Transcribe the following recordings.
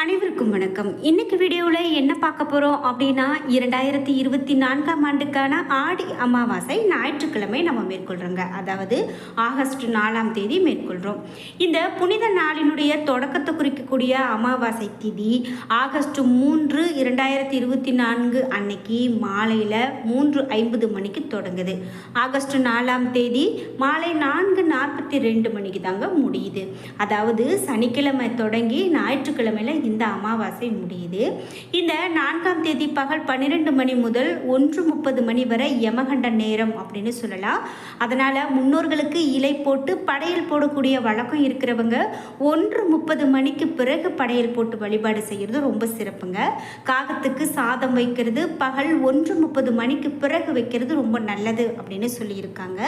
அனைவருக்கும் வணக்கம். இன்னைக்கு வீடியோவில் என்ன பார்க்க போகிறோம் அப்படின்னா இரண்டாயிரத்தி இருபத்தி நான்காம் ஆண்டுக்கான ஆடி அமாவாசை ஞாயிற்றுக்கிழமை நம்ம மேற்கொள்கிறோங்க அதாவது ஆகஸ்ட் நாலாம் தேதி மேற்கொள்கிறோம் இந்த புனித நாளினுடைய தொடக்கத்தை குறிக்கக்கூடிய அமாவாசை திதி ஆகஸ்ட் மூன்று இரண்டாயிரத்தி இருபத்தி நான்கு அன்னைக்கு மாலையில் மூன்று ஐம்பது மணிக்கு தொடங்குது. ஆகஸ்ட் நாலாம் தேதி மாலை நான்கு நாற்பத்தி ரெண்டு மணிக்கு தாங்க முடியுது. அதாவது சனிக்கிழமை தொடங்கி ஞாயிற்றுக்கிழமையில் இந்த அமாவாசை முடியுது. இந்த நான்காம் தேதி பகல் பன்னிரெண்டு மணி முதல் ஒன்று முப்பது மணி வரை யமகண்ட நேரம் அப்படின்னு சொல்லலாம். அதனால் முன்னோர்களுக்கு இலை போட்டு படையல் போடக்கூடிய வழக்கம் இருக்கிறவங்க ஒன்று முப்பது மணிக்கு பிறகு படையல் போட்டு வழிபாடு செய்கிறது ரொம்ப சிறப்புங்க. காகத்துக்கு சாதம் வைக்கிறது பகல் ஒன்று முப்பது மணிக்கு பிறகு வைக்கிறது ரொம்ப நல்லது அப்படின்னு சொல்லியிருக்காங்க.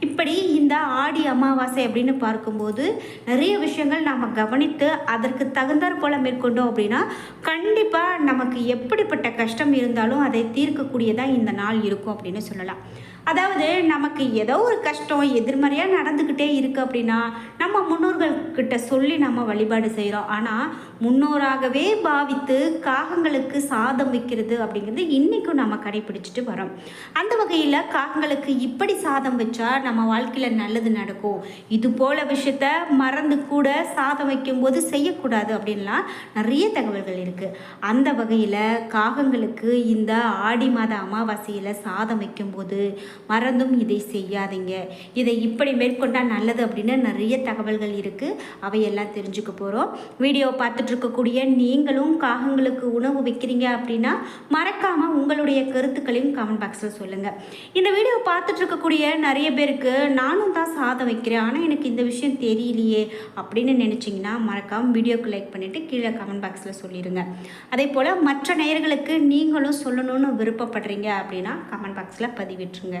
இப்படி இந்த ஆடி அமாவாசை அப்படின்னு பார்க்கும்போது நிறைய விஷயங்கள் நாம் கவனித்து அதற்கு தகுந்தாற் போல மேற்கொண்டோம் அப்படின்னா கண்டிப்பாக நமக்கு எப்படிப்பட்ட கஷ்டம் இருந்தாலும் அதை தீர்க்கக்கூடியதாக இந்த நாள் இருக்கும் அப்படின்னு சொல்லலாம். அதாவது நமக்கு ஏதோ ஒரு கஷ்டம் எதிர்மறையாக நடந்துக்கிட்டே இருக்குது அப்படின்னா நம்ம முன்னோர்கள்கிட்ட சொல்லி நம்ம வழிபாடு செய்கிறோம் ஆனால் முன்னோராகவே பாவித்து காகங்களுக்கு சாதம் வைக்கிறது அப்படிங்கிறது இன்றைக்கும் நம்ம கடைபிடிச்சிட்டு வரோம் அந்த வகையில் காகங்களுக்கு இப்படி சாதம் வச்சா நம்ம வாழ்க்கையில் நல்லது நடக்கும். இது போல விஷயத்த மறந்து கூட சாதம் வைக்கும்போது செய்யக்கூடாது அப்படின்லாம் நிறைய தகவல்கள் இருக்குது அந்த வகையில் காகங்களுக்கு இந்த ஆடி மாத அமாவாசையில் சாதம் வைக்கும்போது மறந்தும் இதை செய்யாதீங்க. இதை இப்படி மேற்கொண்டால் நல்லது அப்படின்னு நிறைய தகவல்கள் இருக்குது அவையெல்லாம் தெரிஞ்சுக்க போகிறோம் வீடியோ பார்த்துட்ருக்கக்கூடிய நீங்களும் காகங்களுக்கு உணவு வைக்கிறீங்க அப்படின்னா மறக்காமல் உங்களுடைய கருத்துக்களையும் கமெண்ட் பாக்ஸில் சொல்லுங்கள் இந்த வீடியோ பார்த்துட்ருக்கக்கூடிய நிறைய பேருக்கு நானும் தான் சாதம் வைக்கிறேன். ஆனால் எனக்கு இந்த விஷயம் தெரியலையே அப்படின்னு நினச்சிங்கன்னா மறக்காமல் வீடியோக்கு லைக் பண்ணிவிட்டு கீழே கமெண்ட் பாக்ஸில் சொல்லிடுங்க அதே போல் மற்ற நேயர்களுக்கு நீங்களும் சொல்லணும்னு விருப்பப்படுறீங்க அப்படின்னா கமெண்ட் பாக்ஸில் பதிவிட்டுருங்க.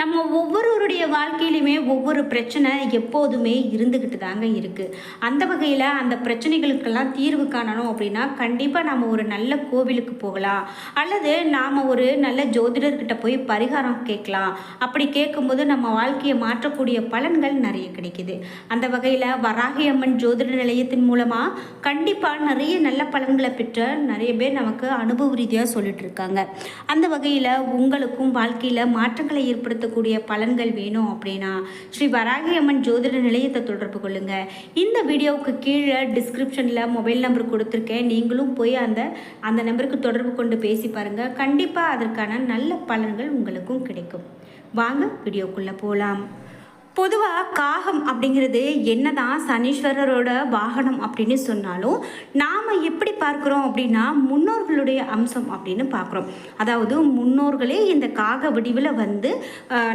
நம்ம ஒவ்வொருவருடைய வாழ்க்கையிலுமே ஒவ்வொரு பிரச்சனை எப்போதுமே இருந்துக்கிட்டு தாங்க இருக்குது அந்த வகையில் அந்த பிரச்சனைகளுக்கெல்லாம் தீர்வு காணணும் அப்படின்னா கண்டிப்பாக நம்ம ஒரு நல்ல கோவிலுக்கு போகலாம். அல்லது நாம் ஒரு நல்ல ஜோதிடர்கிட்ட போய் பரிகாரம் கேட்கலாம். அப்படி கேட்கும்போது நம்ம வாழ்க்கையை மாற்றக்கூடிய பலன்கள் நிறைய கிடைக்கிது. அந்த வகையில் வராகி அம்மன் ஜோதிட நிலையத்தின் மூலமாக கண்டிப்பாக நிறைய நல்ல பலன்களை பெற்ற நிறைய பேர் நமக்கு அனுபவ ரீதியாக சொல்லிட்டு இருக்காங்க. அந்த வகையில் உங்களுக்கும் வாழ்க்கையில் மாற்றங்களை ஏற்படுத்த ஏற்படுத்தக்கூடிய பலன்கள் வேணும் அப்படின்னா ஸ்ரீ வராகி அம்மன் ஜோதிட நிலையத்தை தொடர்பு கொள்ளுங்க. இந்த வீடியோவுக்கு கீழே டிஸ்கிரிப்ஷனில் மொபைல் நம்பர் கொடுத்துருக்கேன். நீங்களும் போய் அந்த அந்த நம்பருக்கு தொடர்பு கொண்டு பேசி பாருங்கள் கண்டிப்பாக அதற்கான நல்ல பலன்கள் உங்களுக்கும் கிடைக்கும். வாங்க வீடியோக்குள்ளே போகலாம் பொதுவாக காகம் அப்படிங்கிறது என்னதான் சனீஸ்வரரோட வாகனம் அப்படின்னு சொன்னாலும் நாம் எப்படி பார்க்குறோம் அப்படின்னா முன்னோர்களுடைய அம்சம் அப்படின்னு பார்க்குறோம். அதாவது முன்னோர்களே இந்த காக வடிவில் வந்து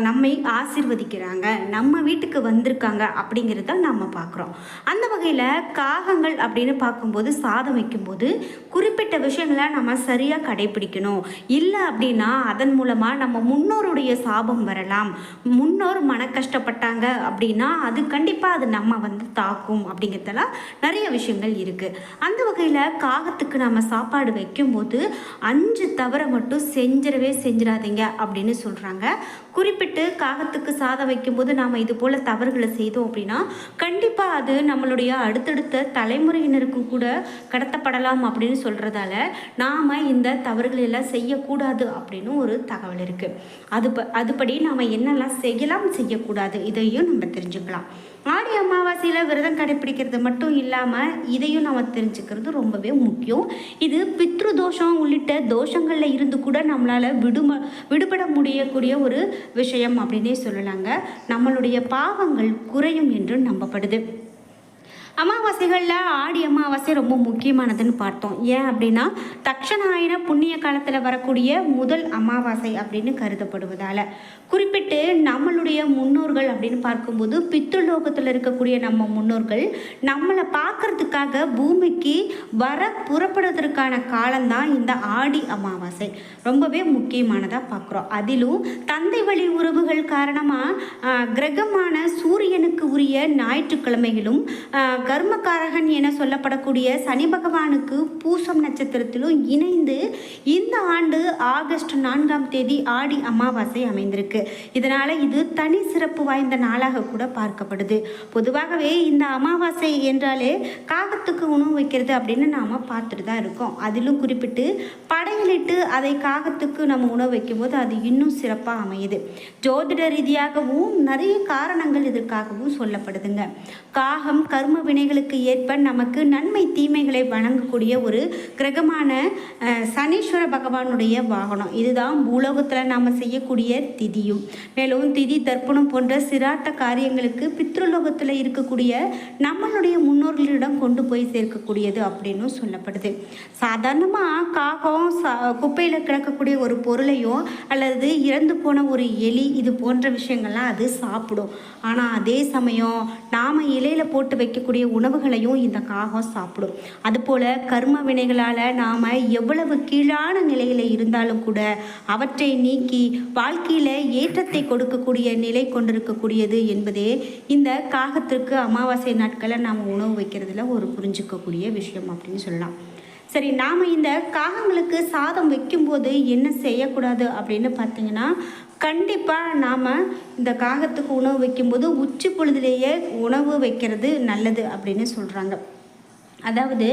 நம்மை ஆசிர்வதிக்கிறாங்க நம்ம வீட்டுக்கு வந்திருக்காங்க அப்படிங்கிறத நாம் பார்க்குறோம். அந்த வகையில் காகங்கள் அப்படின்னு பார்க்கும்போது சாதம் வைக்கும்போது குறிப்பிட்ட விஷயங்களை நம்ம சரியாக கடைபிடிக்கணும். இல்லை அப்படின்னா அதன் மூலமாக நம்ம முன்னோருடைய சாபம் வரலாம். முன்னோர் மன கஷ்டப்பட்டாங்க அப்படின்னா அது கண்டிப்பாக அது நம்ம வந்து தாக்கும் அப்படிங்கிறதெல்லாம் நிறைய விஷயங்கள் இருக்குது அந்த வகையில் காகத்துக்கு நம்ம சாப்பாடு வைக்கும்போது அஞ்சு தவறை மட்டும் செஞ்சிடவே செஞ்சிடாதீங்க அப்படின்னு சொல்கிறாங்க குறிப்பிட்டு காகத்துக்கு சாதம் வைக்கும்போது நாம் இது போல் தவறுகளை செய்தோம் அப்படின்னா கண்டிப்பாக அது நம்மளுடைய அடுத்தடுத்த தலைமுறையினருக்கு கூட கடத்தப்படலாம் அப்படின்னு சொல்கிறதால நாம் இந்த தவறுகளை எல்லாம் செய்யக்கூடாது அப்படின்னு ஒரு தகவல் இருக்குது அது ப அதுபடி நாம் என்னெல்லாம் செய்யலாம் செய்யக்கூடாது இதையும் நம்ம தெரிஞ்சுக்கலாம். ஆடி அமாவாசையில் விரதம் கடைப்பிடிக்கிறது மட்டும் இல்லாமல் இதையும் நம்ம தெரிஞ்சுக்கிறது ரொம்பவே முக்கியம். இது பித்ரு தோஷம் உள்ளிட்ட தோஷங்களில் இருந்து கூட நம்மளால் விடும விடுபட முடியக்கூடிய ஒரு விஷயம் அப்படின்னே சொல்லலாங்க. நம்மளுடைய பாவங்கள் குறையும் என்று நம்பப்படுது. அமாவாசைகளில் ஆடி அமாவாசை ரொம்ப முக்கியமானதுன்னு பார்த்தோம். ஏன் அப்படின்னா தட்சணாயன புண்ணிய காலத்தில் வரக்கூடிய முதல் அமாவாசை அப்படின்னு கருதப்படுவதால். குறிப்பிட்டு நம்மளுடைய முன்னோர்கள் அப்படின்னு பார்க்கும்போது பித்ருலோகத்தில் இருக்கக்கூடிய நம்ம முன்னோர்கள் நம்மளை பார்க்கறதுக்காக பூமிக்கு வர புறப்படுவதற்கான காலம்தான் இந்த ஆடி அமாவாசை. ரொம்பவே முக்கியமானதாக பார்க்குறோம். அதிலும் தந்தை வழி உறவுகள் காரணமாக கிரகமான சூரியனுக்கு உரிய ஞாயிற்றுக்கிழமைகளும் கர்மகாரகன் என சொல்லப்படக்கூடிய சனி பகவானுக்கு பூசம் நட்சத்திரத்திலும் இணைந்து இந்த ஆண்டு ஆகஸ்ட் நான்காம் தேதி ஆடி அமாவாசை அமைந்திருக்கு. இதனால் இது தனி சிறப்பு வாய்ந்த நாளாக கூட பார்க்கப்படுது. பொதுவாகவே இந்த அமாவாசை என்றாலே காகத்துக்கு உணவு வைக்கிறது அப்படின்னு நாம் பார்த்துட்டு தான் இருக்கோம். அதிலும் குறிப்பிட்டு படையலிட்டு அதை காகத்துக்கு நம்ம உணவு வைக்கும்போது அது இன்னும் சிறப்பாக அமையுது. ஜோதிட ரீதியாகவும் நிறைய காரணங்கள் இதற்காகவும் சொல்லப்படுதுங்க. காகம் கர்ம வினைகளுக்கு ஏற்ப நமக்கு நன்மை தீமைகளை வழங்கக்கூடிய ஒரு கிரகமான சனீஸ்வர பகவானுடைய வாகனம். இதுதான் பூலோகத்தில் நாம் செய்யக்கூடிய திதியும். மேலும் திதி தர்ப்பணம் போன்ற சிராட்ட காரியங்களுக்கு பித்ருலோகத்தில் இருக்கக்கூடிய நம்மளுடைய முன்னோர்களிடம் கொண்டு போய் சேர்க்கக்கூடியது அப்படின்னு சொல்லப்படுது. சாதாரணமாக காகம் சா குப்பையில் கிடக்கக்கூடிய ஒரு பொருளையோ அல்லது இறந்து போன ஒரு எலி இது போன்ற விஷயங்கள்லாம் அது சாப்பிடும். ஆனால் அதே சமயம் நாம் இலையில் போட்டு வைக்கக்கூடிய உணவுகளையும் இந்த காகம் சாப்பிடும். அதுபோல் கர்ம வினைகளால் நாம் எவ்வளவு கீழான நிலையில் இருந்தாலும் கூட அவற்றை நீக்கி வாழ்க்கையில் ஏற்றத்தை கொடுக்கக்கூடிய நிலை கொண்டிருக்கக்கூடியது என்பதே இந்த காகத்திற்கு அமாவாசை நாட்களை நாம் உணவு வைக்கிறதுல ஒரு புரிஞ்சுக்கக்கூடிய விஷயம் அப்படின்னு சொல்லலாம். சரி நாம் இந்த காகங்களுக்கு சாதம் வைக்கும்போது என்ன செய்யக்கூடாது அப்படின்னு பார்த்தீங்கன்னா கண்டிப்பாக நாம் இந்த காகத்துக்கு உணவு வைக்கும்போது உச்சி பொழுதுலேயே உணவு வைக்கிறது நல்லது அப்படின்னு சொல்கிறாங்க அதாவது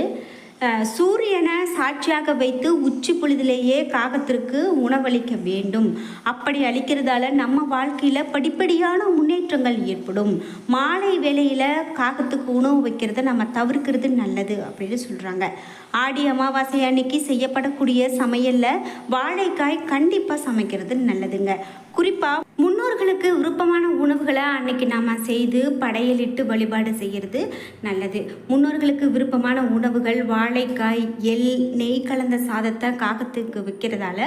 சூரியனை சாட்சியாக வைத்து உச்சி பொழுதிலேயே காகத்திற்கு உணவளிக்க வேண்டும். அப்படி அளிக்கிறதால நம்ம வாழ்க்கையில் படிப்படியான முன்னேற்றங்கள் ஏற்படும். மாலை வேளையில் காகத்துக்கு உணவு வைக்கிறத நம்ம தவிர்க்கிறது நல்லது அப்படின்னு சொல்கிறாங்க ஆடி அமாவாசை அன்னைக்கு செய்யப்படக்கூடிய சமையலில் வாழைக்காய் கண்டிப்பாக சமைக்கிறது நல்லதுங்க. குறிப்பாக முன்னோர்களுக்கு விருப்பமான உணவுகளை அன்னைக்கு நாம் செய்து படையலிட்டு வழிபாடு செய்கிறது நல்லது. முன்னோர்களுக்கு விருப்பமான உணவுகள் வாழைக்காய் எள் நெய் கலந்த சாதத்தை காகத்துக்கு வைக்கிறதால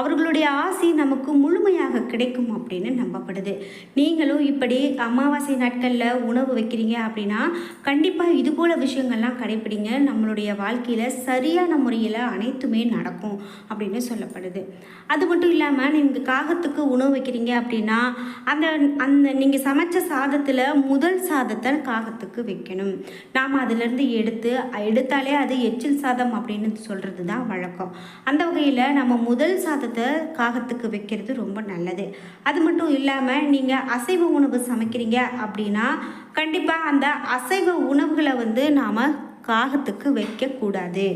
அவர்களுடைய ஆசை நமக்கு முழுமையாக கிடைக்கும் அப்படின்னு நம்பப்படுது. நீங்களும் இப்படி அமாவாசை நாட்களில் உணவு வைக்கிறீங்க அப்படின்னா கண்டிப்பாக இது போல விஷயங்கள்லாம் கடைப்பிடிங்க நம்மளுடைய வாழ்க்கையில் சரியான முறையில் அனைத்துமே நடக்கும் அப்படின்னு சொல்லப்படுது. அது மட்டும் இல்லாமல் நீங்கள் காகத்துக்கு உணவு வைக்கிறீங்க அப்படின்னா அந்த அந்த நீங்கள் சமைச்ச சாதத்தில் முதல் சாதத்தை காகத்துக்கு வைக்கணும். நாம் அதிலேருந்து எடுத்து எடுத்தாலே அது எச்சில் சாதம் அப்படின்னு சொல்கிறது தான் வழக்கம். அந்த வகையில் நம்ம முதல் சாதத்தை காகத்துக்கு வைக்கிறது ரொம்ப நல்லது. அது மட்டும் இல்லாமல் நீங்கள் அசைவ உணவு சமைக்கிறீங்க அப்படின்னா கண்டிப்பாக அந்த அசைவ உணவுகளை வந்து நாம் காகத்துக்கு வைக்கக்கூடாது.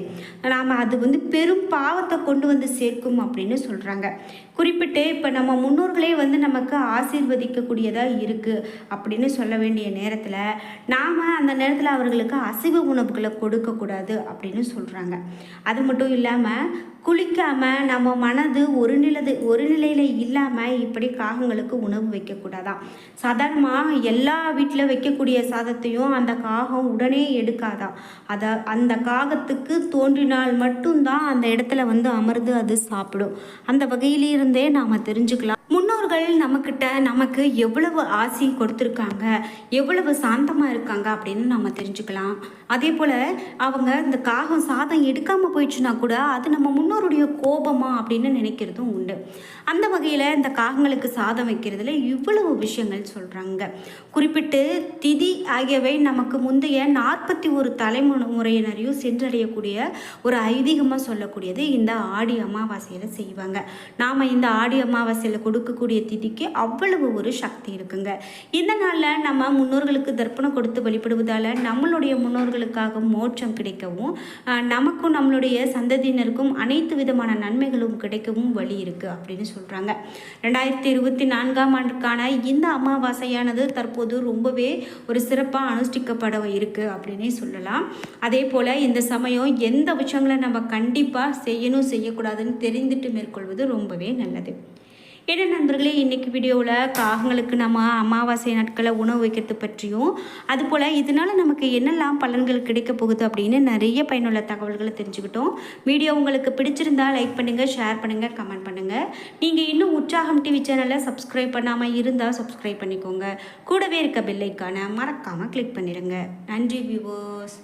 நாம் அது வந்து பெரும் பாவத்தை கொண்டு வந்து சேர்க்கும் அப்படின்னு சொல்கிறாங்க குறிப்பிட்டு இப்போ நம்ம முன்னோர்களே வந்து நமக்கு ஆசீர்வதிக்கக்கூடியதாக இருக்குது அப்படின்னு சொல்ல வேண்டிய நேரத்தில் நாம் அந்த நேரத்தில் அவர்களுக்கு அசைவ உணவுகளை கொடுக்கக்கூடாது அப்படின்னு சொல்கிறாங்க அது மட்டும் இல்லாமல் குளிக்காமல் நம்ம மனது ஒரு நிலது ஒரு நிலையில் இல்லாமல் இப்படி காகங்களுக்கு உணவு வைக்கக்கூடாதான். சாதாரணமாக எல்லா வீட்டில் வைக்கக்கூடிய சாதத்தையும் அந்த காகம் உடனே எடுக்காதான் அதை அந்த காகத்துக்கு தோன்றினால் மட்டும்தான் அந்த இடத்துல வந்து அமர்ந்து அது சாப்பிடும். அந்த வகையிலிருந்தே நாம் தெரிஞ்சுக்கலாம். முன்னோர்கள் நம்மக்கிட்ட நமக்கு எவ்வளவு ஆசை கொடுத்துருக்காங்க எவ்வளவு சாந்தமாக இருக்காங்க அப்படின்னு நம்ம தெரிஞ்சுக்கலாம். அதே போல் அவங்க இந்த காகம் சாதம் எடுக்காமல் போயிடுச்சுன்னா கூட அது நம்ம முன்னோருடைய கோபமா அப்படின்னு நினைக்கிறதும் உண்டு. அந்த வகையில் இந்த காகங்களுக்கு சாதம் வைக்கிறதுல இவ்வளவு விஷயங்கள் சொல்கிறாங்க குறிப்பிட்டு திதி ஆகியவை நமக்கு முந்தைய நாற்பத்தி ஒரு தலைமுறையினரையும் சென்றடையக்கூடிய ஒரு ஐதீகமாக சொல்லக்கூடியது இந்த ஆடி அமாவாசையில் செய்வாங்க. நாம் இந்த ஆடி அமாவாசையில் கொடுக்கக்கூடிய திதிக்கு அவ்வளவு ஒரு சக்தி இருக்குங்க. இந்த நாளில் நம்ம முன்னோர்களுக்கு தர்ப்பணம் கொடுத்து வழிபடுவதால் நம்மளுடைய முன்னோர்களுக்காக மோட்சம் கிடைக்கவும் நமக்கும் நம்மளுடைய சந்ததியினருக்கும் அனைத்து விதமான நன்மைகளும் கிடைக்கவும் வழி இருக்குது அப்படின்னு சொல்கிறாங்க ரெண்டாயிரத்தி இருபத்தி நான்காம் ஆண்டுக்கான இந்த அமாவாசையானது தற்போது ரொம்பவே ஒரு சிறப்பாக அனுஷ்டிக்கப்பட இருக்குது அப்படின்னே சொல்லலாம். அதே போல் இந்த சமயம் எந்த விஷயங்களை நம்ம கண்டிப்பாக செய்யணும் செய்யக்கூடாதுன்னு தெரிந்துட்டு மேற்கொள்வது ரொம்பவே நல்லது. என்ன நண்பர்களே இன்றைக்கி வீடியோவில் காகங்களுக்கு நம்ம அமாவாசை நாட்களை உணவு வைக்கிறது பற்றியும் அதுபோல் இதனால் நமக்கு என்னெல்லாம் பலன்கள் கிடைக்க போகுது அப்படின்னு நிறைய பயனுள்ள தகவல்களை தெரிஞ்சுக்கிட்டோம். வீடியோ உங்களுக்கு பிடிச்சிருந்தா லைக் பண்ணுங்கள் ஷேர் பண்ணுங்கள் கமெண்ட் பண்ணுங்கள் நீங்கள் இன்னும் உற்சாகம் டிவி சேனலை சப்ஸ்கிரைப் பண்ணாமல் இருந்தால் சப்ஸ்கிரைப் பண்ணிக்கோங்க. கூடவே இருக்க பெல்லைக்கான மறக்காமல் கிளிக் பண்ணிடுங்க. நன்றி வியூவர்ஸ்